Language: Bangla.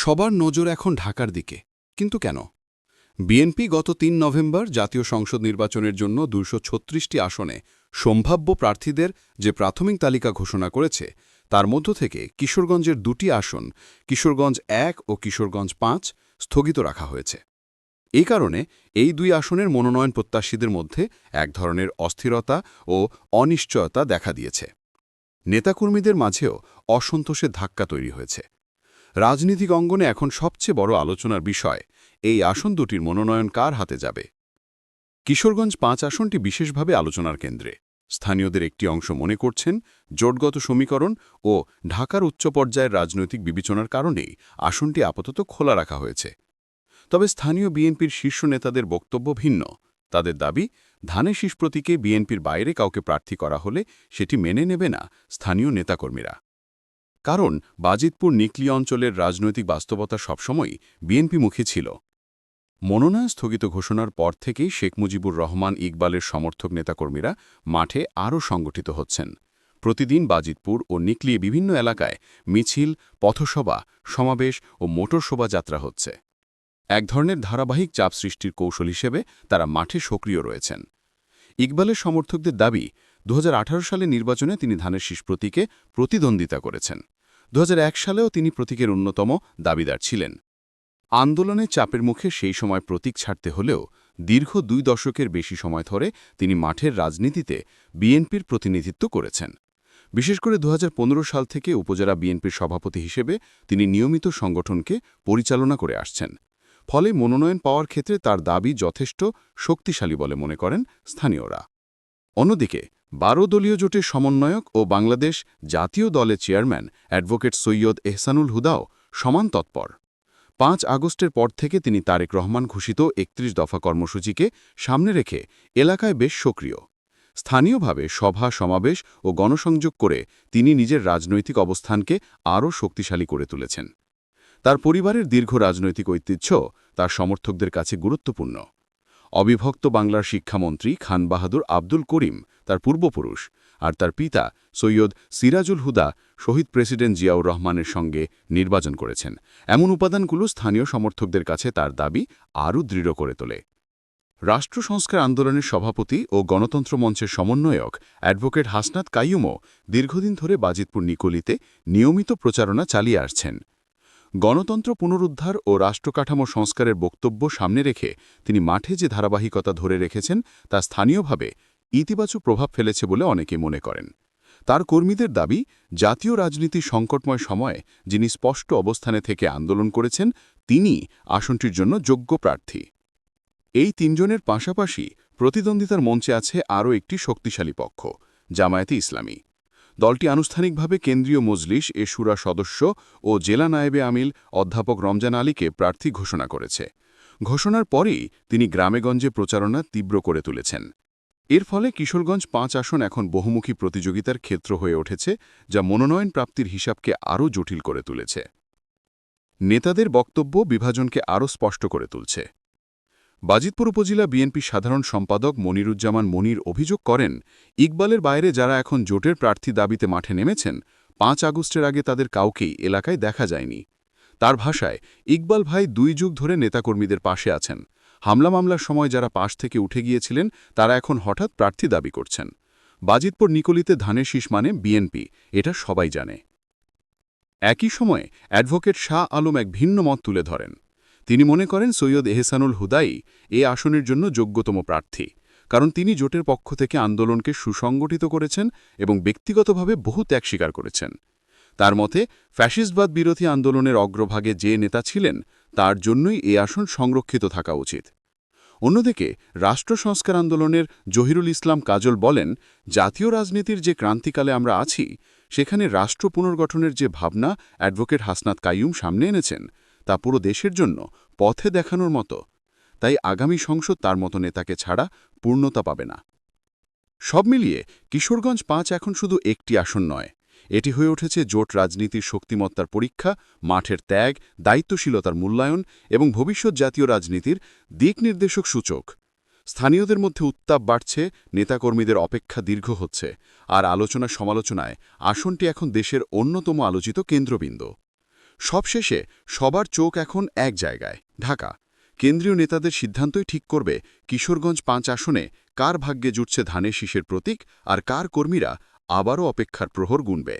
সবার নজর এখন ঢাকার দিকে। কিন্তু কেন? বিএনপি গত তিন নভেম্বর জাতীয় সংসদ নির্বাচনের জন্য দুশো আসনে সম্ভাব্য প্রার্থীদের যে প্রাথমিক তালিকা ঘোষণা করেছে, তার মধ্য থেকে কিশোরগঞ্জের দুটি আসন, কিশোরগঞ্জ এক ও কিশোরগঞ্জ পাঁচ, স্থগিত রাখা হয়েছে। এই কারণে এই দুই আসনের মনোনয়ন প্রত্যাশীদের মধ্যে এক ধরনের অস্থিরতা ও অনিশ্চয়তা দেখা দিয়েছে। নেতাকর্মীদের মাঝেও অসন্তোষের ধাক্কা তৈরি হয়েছে। রাজনীতিক অঙ্গনে এখন সবচেয়ে বড় আলোচনার বিষয়, এই আসন দুটির মনোনয়ন কার হাতে যাবে? কিশোরগঞ্জ পাঁচ আসনটি বিশেষভাবে আলোচনার কেন্দ্রে। স্থানীয়দের একটি অংশ মনে করছেন, জোটগত সমীকরণ ও ঢাকার উচ্চ পর্যায়ের রাজনৈতিক বিবেচনার কারণেই আসনটি আপাতত খোলা রাখা হয়েছে। তবে স্থানীয় বিএনপির শীর্ষ নেতাদের বক্তব্য ভিন্ন। তাদের দাবি, ধানের শীষ প্রতীকে বিএনপির বাইরে কাউকে প্রার্থী করা হলে সেটি মেনে নেবে না স্থানীয় নেতাকর্মীরা। কারণ বাজিতপুর নিকলি অঞ্চলের রাজনৈতিক বাস্তবতা সবসময়ই বিএনপিমুখী ছিল। মনোনয়ন স্থগিত ঘোষণার পর থেকেই শেখ মুজিবুর রহমান ইকবালের সমর্থক নেতাকর্মীরা মাঠে আরও সংগঠিত হচ্ছেন। প্রতিদিন বাজিতপুর ও নিকলিয়ে বিভিন্ন এলাকায় মিছিল, পথসভা, সমাবেশ ও মোটর শোভাযাত্রা হচ্ছে। এক ধরনের ধারাবাহিক চাপ সৃষ্টির কৌশল হিসেবে তারা মাঠে সক্রিয় রয়েছেন। ইকবালের সমর্থকদের দাবি দু সালে নির্বাচনে তিনি ধানের শীষ প্রতীকে প্রতিদ্বন্দ্বিতা করেছেন। দু হাজার এক সালেও তিনি প্রতীকের অন্যতম দাবিদার ছিলেন। আন্দোলনের চাপের মুখে সেই সময় প্রতীক ছাড়তে হলেও দীর্ঘ দুই দশকের বেশি সময় ধরে তিনি মাঠের রাজনীতিতে বিএনপির প্রতিনিধিত্ব করেছেন। বিশেষ করে দু হাজার পনেরো সাল থেকে উপজেলা বিএনপির সভাপতি হিসেবে তিনি নিয়মিত সংগঠনকে পরিচালনা করে আসছেন। ফলে মনোনয়ন পাওয়ার ক্ষেত্রে তার দাবি যথেষ্ট শক্তিশালী বলে মনে করেন স্থানীয়রা। অন্যদিকে, বারো দলীয় জোটের সমন্বয়ক ও বাংলাদেশ জাতীয় দলের চেয়ারম্যান অ্যাডভোকেট সৈয়দ এহসানুল হুদাও সমান তৎপর। পাঁচ আগস্টের পর থেকে তিনি তারেক রহমান ঘোষিত একত্রিশ দফা কর্মসূচিকে সামনে রেখে এলাকায় বেশ সক্রিয়। স্থানীয়ভাবে সভা, সমাবেশ ও গণসংযোগ করে তিনি নিজের রাজনৈতিক অবস্থানকে আরও শক্তিশালী করে তুলেছেন। তার পরিবারের দীর্ঘ রাজনৈতিক ঐতিহ্য তার সমর্থকদের কাছে গুরুত্বপূর্ণ। অবিভক্ত বাংলার শিক্ষামন্ত্রী খান বাহাদুর আব্দুল করিম, তার পূর্বপুরুষ, আর তার পিতা সৈয়দ সিরাজুল হুদা শহীদ প্রেসিডেন্ট জিয়াউর রহমানের সঙ্গে নির্বাচন করেছেন। এমন উপাদানগুলো স্থানীয় সমর্থকদের কাছে তার দাবি আরও দৃঢ় করে তোলে। রাষ্ট্র সংস্কার আন্দোলনের সভাপতি ও গণতন্ত্র মঞ্চের সমন্বয়ক অ্যাডভোকেট হাসনাত কাইয়ুমও দীর্ঘদিন ধরে বাজিতপুর নিকলিতে নিয়মিত প্রচারণা চালিয়ে আসছেন। গণতন্ত্র পুনরুদ্ধার ও রাষ্ট্রকাঠামো সংস্কারের বক্তব্য সামনে রেখে তিনি মাঠে যে ধারাবাহিকতা ধরে রেখেছেন তা স্থানীয়ভাবে ইতিবাচক প্রভাব ফেলেছে বলে অনেকে মনে করেন। তার কর্মীদের দাবি, জাতীয় রাজনীতির সংকটময় সময়ে যিনি স্পষ্ট অবস্থানে থেকে আন্দোলন করেছেন, তিনি আসনটির জন্য যোগ্য প্রার্থী। এই তিনজনের পাশাপাশি প্রতিদ্বন্দ্বিতার মঞ্চে আছে আরও একটি শক্তিশালী পক্ষ, জামায়াতে ইসলামী। দলটি আনুষ্ঠানিকভাবে কেন্দ্রীয় মজলিস, এ সুরা সদস্য ও জেলা নায়েবে আমিল অধ্যাপক রমজান আলীকে প্রার্থী ঘোষণা করেছে। ঘোষণার পরেই তিনি গ্রামেগঞ্জে প্রচারণা তীব্র করে তুলেছেন। এর ফলে কিশোরগঞ্জ পাঁচ আসন এখন বহুমুখী প্রতিযোগিতার ক্ষেত্র হয়ে উঠেছে, যা মনোনয়ন প্রাপ্তির হিসাবকে আরও জটিল করে তুলেছে। নেতাদের বক্তব্য বিভাজনকে আরও স্পষ্ট করে তুলছে। বাজিতপুর উপজেলা বিএনপি সাধারণ সম্পাদক মনিরুজ্জামান মনির অভিযোগ করেন, ইকবালের বাইরে যারা এখন জোটের প্রার্থী দাবিতে মাঠে নেমেছেন, পাঁচ আগস্টের আগে তাদের কাউকেই এলাকায় দেখা যায়নি। তার ভাষায়, ইকবাল ভাই দুই যুগ ধরে নেতাকর্মীদের পাশে আছেন। হামলা মামলার সময় যারা পাশ থেকে উঠে গিয়েছিলেন, তারা এখন হঠাৎ প্রার্থী দাবি করছেন। বাজিতপুর নিকলিতে ধানের শীষ মানে বিএনপি, এটা সবাই জানে। একই সময়ে অ্যাডভোকেট শাহ আলম এক ভিন্ন মত তুলে ধরেন। তিনি মনে করেন সৈয়দ এহসানুল হুদাই এ আসনের জন্য যোগ্যতম প্রার্থী, কারণ তিনি জোটের পক্ষ থেকে আন্দোলনকে সুসংগঠিত করেছেন এবং ব্যক্তিগতভাবে বহু ত্যাগ স্বীকার করেছেন। তার মতে, ফ্যাসিস্টবাদ বিরোধী আন্দোলনের অগ্রভাগে যে নেতা ছিলেন, তার জন্যই এ আসন সংরক্ষিত থাকা উচিত। অন্যদিকে, রাষ্ট্র সংস্কার আন্দোলনের জহিরুল ইসলাম কাজল বলেন, জাতীয় রাজনীতির যে ক্রান্তিকালে আমরা আছি, সেখানে রাষ্ট্র পুনর্গঠনের যে ভাবনা অ্যাডভোকেট হাসনাত কাইয়ুম সামনে এনেছেন তা পুরো দেশের জন্য পথে দেখানোর মতো। তাই আগামী সংসদ তার মতো নেতাকে ছাড়া পূর্ণতা পাবে না। সব মিলিয়ে কিশোরগঞ্জ পাঁচ এখন শুধু একটি আসন নয়। এটি হয়ে উঠেছে জোট রাজনীতির শক্তিমত্তার পরীক্ষা, মাঠের ত্যাগ, দায়িত্বশীলতার মূল্যায়ন এবং ভবিষ্যৎ জাতীয় রাজনীতির দিক নির্দেশক সূচক। স্থানীয়দের মধ্যে উত্তাপ বাড়ছে, নেতাকর্মীদের অপেক্ষা দীর্ঘ হচ্ছে। আর আলোচনা সমালোচনায় আসনটি এখন দেশের অন্যতম আলোচিত কেন্দ্রবিন্দু। সবশেষে সবার চোখ এখন এক জায়গায়, ঢাকা। কেন্দ্রীয় নেতাদের সিদ্ধান্তই ঠিক করবে কিশোরগঞ্জ পাঁচ আসনে কার ভাগ্যে জুটছে ধানের শীষের প্রতীক আর কার কর্মীরা আবারও অপেক্ষার প্রহর গুনবে।